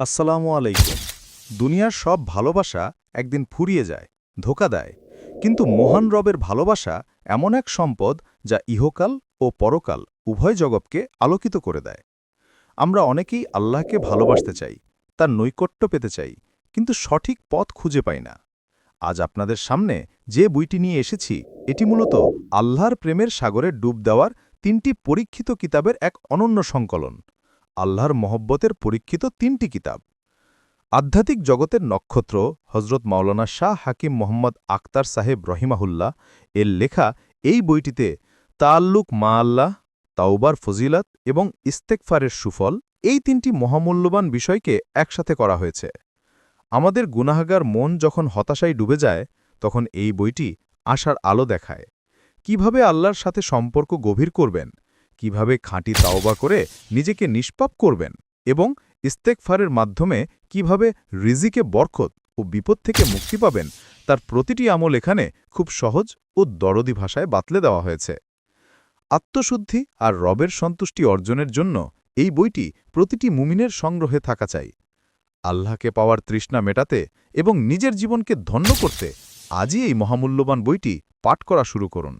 আসসালামু আলাইকুম। দুনিয়ার সব ভালোবাসা একদিন ফুরিয়ে যায়, ধোকা দেয়। কিন্তু মহান রবের ভালোবাসা এমন এক সম্পদ যা ইহকাল ও পরকাল উভয় জগৎকে আলোকিত করে দেয়। আমরা অনেকেই আল্লাহকে ভালোবাসতে চাই, তার নৈকট্য পেতে চাই, কিন্তু সঠিক পথ খুঁজে পাই না। আজ আপনাদের সামনে যে বইটি নিয়ে এসেছি, এটি মূলত আল্লাহর প্রেমের সাগরে ডুব দেওয়ার তিনটি পরীক্ষিত কিতাবের এক অনন্য সংকলন। আল্লাহর মহব্বতের পরীক্ষিত তিনটি কিতাব। আধ্যাত্মিক জগতের নক্ষত্র হজরত মাওলানা শাহ হাকিম মোহাম্মদ আক্তার সাহেব রহিমাহুল্লাহ এর লেখা এই বইটিতে তাল্লুক মা আল্লাহ, তাওবার ফজিলত এবং ইস্তেকফারের সুফল এই তিনটি মহামূল্যবান বিষয়কে একসাথে করা হয়েছে। আমাদের গুনাহাগার মন যখন হতাশায় ডুবে যায়, তখন এই বইটি আশার আলো দেখায়। কীভাবে আল্লাহর সাথে সম্পর্ক গভীর করবেন? কীভাবে খাঁটি তাওবা করে নিজেকে নিষ্পাপ করবেন এবং ইস্তেকফারের মাধ্যমে কীভাবে রিজিকে বরকত ও বিপদ থেকে মুক্তি পাবেন, তার প্রতিটি আমল এখানে খুব সহজ ও দরদি ভাষায় বাতলে দেওয়া হয়েছে। আত্মশুদ্ধি আর রবের সন্তুষ্টি অর্জনের জন্য এই বইটি প্রতিটি মুমিনের সংগ্রহে থাকা চাই। আল্লাহকে পাওয়ার তৃষ্ণা মেটাতে এবং নিজের জীবনকে ধন্য করতে আজই এই মহামূল্যবান বইটি পাঠ করা শুরু করুন।